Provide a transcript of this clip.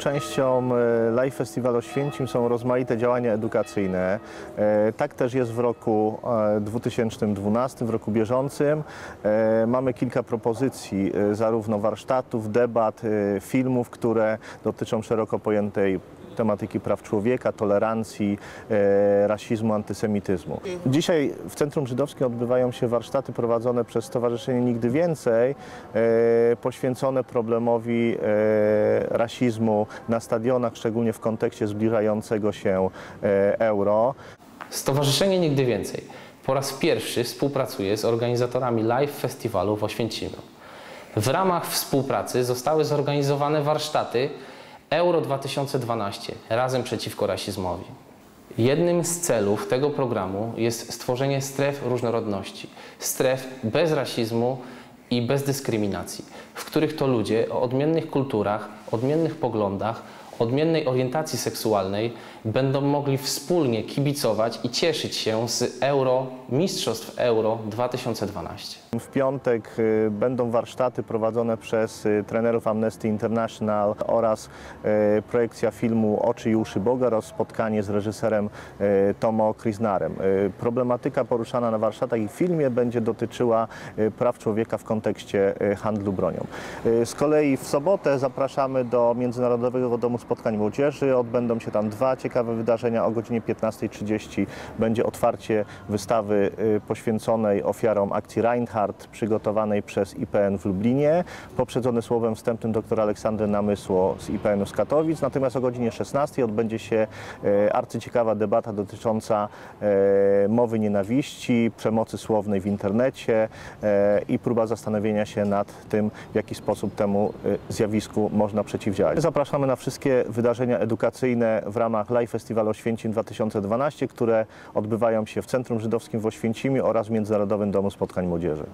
Częścią e, Live Festival Oświęcim są rozmaite działania edukacyjne. E, Tak też jest w roku e, 2012, w roku bieżącym. E, Mamy kilka propozycji, e, zarówno warsztatów, debat, e, filmów, które dotyczą szeroko pojętej tematyki praw człowieka, tolerancji, e, rasizmu, antysemityzmu. Dzisiaj w Centrum Żydowskim odbywają się warsztaty prowadzone przez Stowarzyszenie Nigdy Więcej, e, poświęcone problemowi e, rasizmu na stadionach, szczególnie w kontekście zbliżającego się e, euro. Stowarzyszenie Nigdy Więcej po raz pierwszy współpracuje z organizatorami live festiwalu w Oświęcimiu. W ramach współpracy zostały zorganizowane warsztaty Euro 2012 Razem przeciwko rasizmowi. Jednym z celów tego programu jest stworzenie stref różnorodności, stref bez rasizmu i bez dyskryminacji, w których to ludzie o odmiennych kulturach, odmiennych poglądach, odmiennej orientacji seksualnej będą mogli wspólnie kibicować i cieszyć się z Euro, Mistrzostw Euro 2012. W piątek y, będą warsztaty prowadzone przez y, trenerów Amnesty International oraz y, projekcja filmu Oczy i uszy Boga oraz spotkanie z reżyserem Tomo Krisnarem. Y, Problematyka poruszana na warsztatach i filmie będzie dotyczyła praw człowieka w kontekście handlu bronią. Z kolei w sobotę zapraszamy do Międzynarodowego Domu Spotkań Młodzieży. Odbędą się tam dwa ciekawe wydarzenia. O godzinie 15.30 będzie otwarcie wystawy y, poświęconej ofiarom akcji Reinhardt, przygotowanej przez IPN w Lublinie, poprzedzony słowem wstępnym dr Aleksandry Namysło z IPN-u z Katowic. Natomiast o godzinie 16 odbędzie się e, arcyciekawa debata dotycząca e, mowy nienawiści, przemocy słownej w internecie i próba zastanowienia się nad tym, w jaki sposób temu zjawisku można przeciwdziałać. Zapraszamy na wszystkie wydarzenia edukacyjne w ramach Live Festival Oświęcim 2012, które odbywają się w Centrum Żydowskim w Oświęcimiu oraz Międzynarodowym Domu Spotkań Młodzieży.